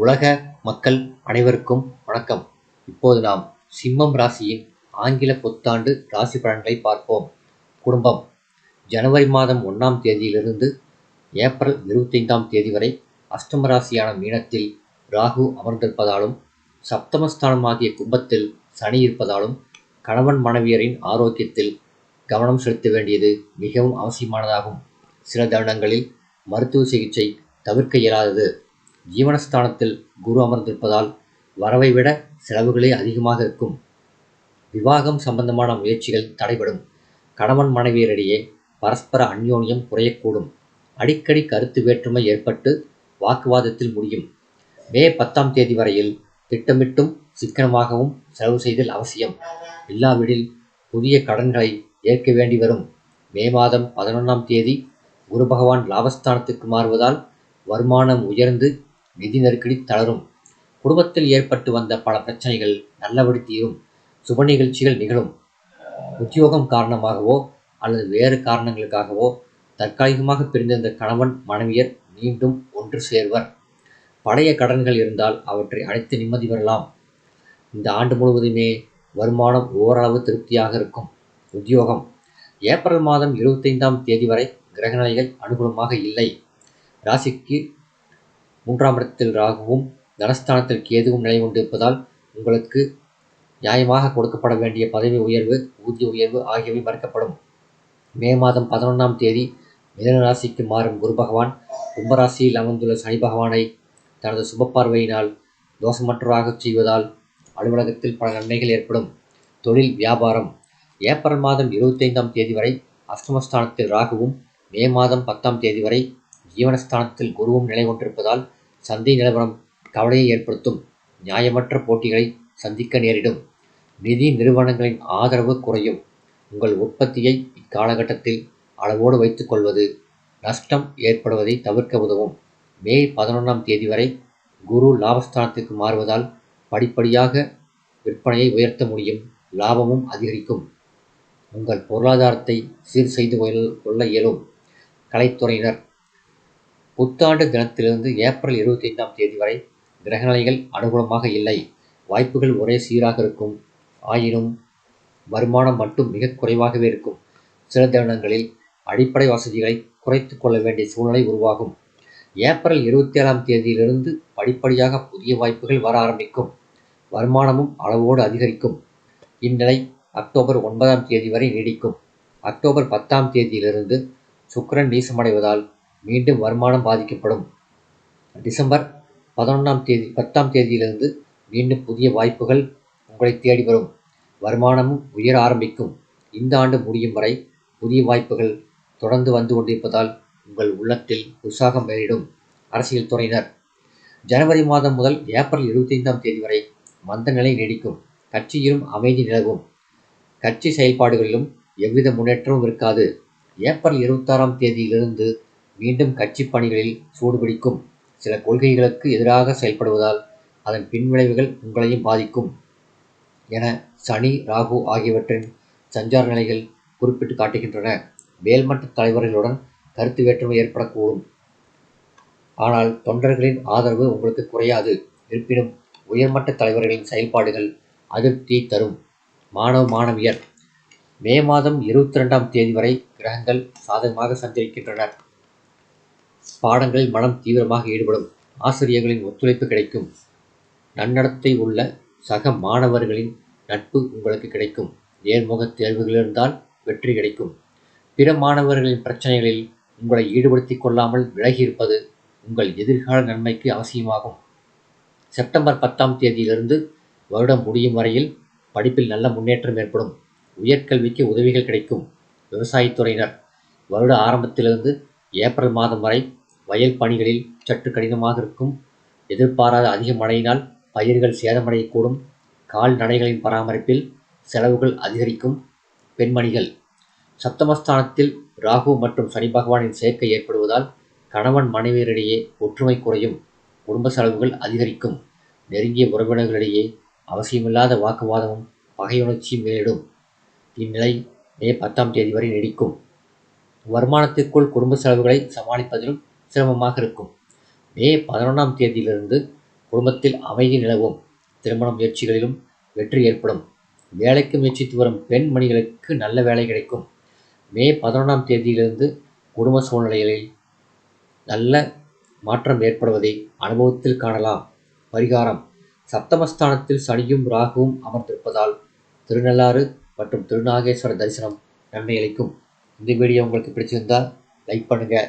உலக மக்கள் அனைவருக்கும் வணக்கம். இப்போது நாம் சிம்மம் ராசியின் ஆங்கில புத்தாண்டு ராசி பலன்களை பார்ப்போம். குடும்பம். ஜனவரி மாதம் ஒன்றாம் தேதியிலிருந்து ஏப்ரல் இருபத்தைந்தாம் தேதி வரை அஷ்டம ராசியான மீனத்தில் ராகு அமர்ந்திருப்பதாலும் சப்தமஸ்தானமாகிய கும்பத்தில் சனி இருப்பதாலும் கணவன் மனைவியரின் ஆரோக்கியத்தில் கவனம் செலுத்த வேண்டியது மிகவும் அவசியமானதாகும். சில தருணங்களில் மருத்துவ சிகிச்சை தவிர்க்க இயலாதது. ஜீவனஸ்தானத்தில் குரு அமர்ந்திருப்பதால் வரவை விட செலவுகளே அதிகமாக இருக்கும். விவாகம் சம்பந்தமான முயற்சிகள் தடைபடும். கணவன் மனைவியரிடையே பரஸ்பர அந்யோன்யம் குறையக்கூடும். அடிக்கடி கருத்து வேற்றுமை ஏற்பட்டு வாக்குவாதத்தில் முடியும். மே பத்தாம் தேதி வரையில் திட்டமிட்டும் சிக்கனமாகவும் செலவு செய்தல் அவசியம். இல்லாவிடில் புதிய கடன்களை ஏற்க வேண்டி வரும். மே மாதம் பதினொன்றாம் தேதி குரு பகவான் லாபஸ்தானத்துக்கு மாறுவதால் வருமானம் உயர்ந்து நிதி நெருக்கடி தளரும். குடும்பத்தில் ஏற்பட்டு வந்த பல பிரச்சனைகள் நல்லபடி தீரும். சுப நிகழ்ச்சிகள் நிகழும். உத்தியோகம் காரணமாகவோ அல்லது வேறு காரணங்களுக்காகவோ தற்காலிகமாக பிரிந்திருந்த கணவன் மனைவியர் மீண்டும் ஒன்று சேர்வர். பழைய கடன்கள் இருந்தால் அவற்றை அடைத்து நிம்மதி பெறலாம். இந்த ஆண்டு முழுவதுமே வருமானம் ஓரளவு திருப்தியாக இருக்கும். உத்தியோகம். ஏப்ரல் மாதம் இருபத்தைந்தாம் தேதி வரை கிரகநிலைகள் அனுகூலமாக இல்லை. ராசிக்கு மூன்றாம் இடத்தில் ராகுவும் தனஸ்தானத்தில் கேதுவும் நிலை கொண்டிருப்பதால் உங்களுக்கு நியாயமாக கொடுக்கப்பட வேண்டிய பதவி உயர்வு ஊதிய உயர்வு ஆகியவை மறுக்கப்படும். மே மாதம் பதினொன்றாம் தேதி மிதன ராசிக்கு மாறும் குரு பகவான். கும்பராசியில் அமர்ந்துள்ள சனி பகவானை தனது சுப பார்வையினால் தோஷமற்றவராகச் செய்வதால் அலுவலகத்தில் பல நன்மைகள் ஏற்படும். தொழில் வியாபாரம். ஏப்ரல் மாதம் இருபத்தைந்தாம் தேதி வரை அஷ்டமஸ்தானத்தில் ராகுவும் மே மாதம் பத்தாம் தேதி வரை ஜீவனஸ்தானத்தில் குருவும் நிலை கொண்டிருப்பதால் சந்தை நிலவரம் கவலையை ஏற்படுத்தும். நியாயமற்ற போட்டிகளை சந்திக்க நேரிடும். நிதி நிறுவனங்களின் ஆதரவு குறையும். உங்கள் உற்பத்தியை இக்காலகட்டத்தில் அளவோடு வைத்துக்கொள்வது நஷ்டம் ஏற்படுவதை தவிர்க்க உதவும். மே பதினொன்றாம் தேதி வரை குரு லாபஸ்தானத்திற்கு மாறுவதால் படிப்படியாக விற்பனையை உயர்த்த முடியும். லாபமும் அதிகரிக்கும். உங்கள் பொருளாதாரத்தை சீர் செய்து கொள்ள இயலும். கலைத்துறையினர் புத்தாண்டு தினத்திலிருந்து ஏப்ரல் இருபத்தி ஐந்தாம் தேதி வரை கிரகநிலைகள் அனுகூலமாக இல்லை. வாய்ப்புகள் ஒரே சீராக இருக்கும். ஆயினும் வருமானம் மட்டும் மிக குறைவாகவே இருக்கும். சில தருணங்களில் அடிப்படை வசதிகளை குறைத்து கொள்ள வேண்டிய சூழ்நிலை உருவாகும். ஏப்ரல் இருபத்தி ஏழாம் தேதியிலிருந்து படிப்படியாக புதிய வாய்ப்புகள் வர ஆரம்பிக்கும். வருமானமும் அளவோடு அதிகரிக்கும். இந்நிலை அக்டோபர் ஒன்பதாம் தேதி வரை நீடிக்கும். அக்டோபர் பத்தாம் தேதியிலிருந்து சுக்கரன் நீசமடைவதால் மீண்டும் வருமானம் பாதிக்கப்படும். டிசம்பர் பதினொன்றாம் தேதி பத்தாம் தேதியிலிருந்து மீண்டும் புதிய வாய்ப்புகள் உங்களை தேடி வரும். வருமானமும் உயர ஆரம்பிக்கும். இந்த ஆண்டு முடியும் வரை புதிய வாய்ப்புகள் தொடர்ந்து வந்து கொண்டிருப்பதால் உங்கள் உள்ளத்தில் உற்சாகம் மேலிடும். அரசியல் துறையினர் ஜனவரி மாதம் முதல் ஏப்ரல் இருபத்தைந்தாம் தேதி வரை மந்த நிலை நீடிக்கும். கட்சியிலும் அமைதி நிலவும். கட்சி செயல்பாடுகளிலும் எவ்வித முன்னேற்றமும் இருக்காது. ஏப்ரல் இருபத்தாறாம் தேதியிலிருந்து மீண்டும் கட்சி பணிகளில் சூடுபிடிக்கும் சில கொள்கைகளுக்கு எதிராக செயல்படுவதால் அதன் பின்விளைவுகள் உங்களையும் பாதிக்கும். என சனி ராகு ஆகியவற்றின் சஞ்சார நிலைகள் குறிப்பிட்டு காட்டுகின்றன. மேல்மட்ட தலைவர்களுடன் கருத்து வேற்றுமை ஏற்படக்கூடும். ஆனால் தொண்டர்களின் ஆதரவு உங்களுக்கு குறையாது. இருப்பினும் உயர்மட்ட தலைவர்களின் செயல்பாடுகள் அதிருப்தியை தரும். மாணவ மாணவியர் மே மாதம் இருபத்தி ரெண்டாம் தேதி வரை கிரகங்கள் சாதகமாக சஞ்சரிக்கின்றனர் பாடங்களில் மனம் தீவிரமாக ஈடுபடும் ஆசிரியர்களின் ஒத்துழைப்பு கிடைக்கும். நன்னடத்தை உள்ள சக மாணவர்களின் நட்பு உங்களுக்கு கிடைக்கும். நேர்முக தேர்வுகள் இருந்தால் வெற்றி கிடைக்கும். பிற மாணவர்களின் பிரச்சனைகளில் உங்களை ஈடுபடுத்தி கொள்ளாமல் விலகியிருப்பது உங்கள் எதிர்கால நன்மைக்கு அவசியமாகும். செப்டம்பர் பத்தாம் தேதியிலிருந்து வருடம் முடியும் வரையில் படிப்பில் நல்ல முன்னேற்றம் ஏற்படும். உயர்கல்விக்கு உதவிகள் கிடைக்கும். விவசாயத்துறையினர் வருட ஆரம்பத்திலிருந்து ஏப்ரல் மாதம் வரை வயல் பணிகளில் சற்று கடினமாக இருக்கும். எதிர்பாராத அதிக மழையினால் பயிர்கள் சேதமடையக்கூடும். கால்நடைகளின் பராமரிப்பில் செலவுகள் அதிகரிக்கும். பெண்மணிகள் சப்தமஸ்தானத்தில் ராகு மற்றும் சனி பகவானின் சேர்க்கை ஏற்படுவதால் கணவன் மனைவியரிடையே ஒற்றுமை குறையும். குடும்ப செலவுகள் அதிகரிக்கும். நெருங்கிய உறவினர்களிடையே அவசியமில்லாத வாக்குவாதமும் பகையுணர்ச்சி மேலிடும். இந்நிலை மே பத்தாம் தேதி வரை நீடிக்கும். வருமானத்திற்குள் குடும்ப செலவுகளை சமாளிப்பதிலும் சிரமமாக இருக்கும் மே பதினொன்றாம் தேதியிலிருந்து குடும்பத்தில் அமைதி நிலவும். திருமண முயற்சிகளிலும் வெற்றி ஏற்படும். வேலைக்கு முயற்சித்து வரும் பெண்மணிகளுக்கு நல்ல வேலை கிடைக்கும். மே பதினொன்றாம் தேதியிலிருந்து குடும்ப சூழ்நிலைகளில் நல்ல மாற்றம் ஏற்படுவதை அனுபவத்தில் காணலாம். பரிகாரம். சப்தமஸ்தானத்தில் சனியும் ராகுவும் அமர்ந்திருப்பதால் திருநள்ளாறு மற்றும் திருநாகேஸ்வர தரிசனம் நன்மை அளிக்கும். இந்த வீடியோ உங்களுக்கு பிடிச்சிருந்தால் லைக் பண்ணுங்கள்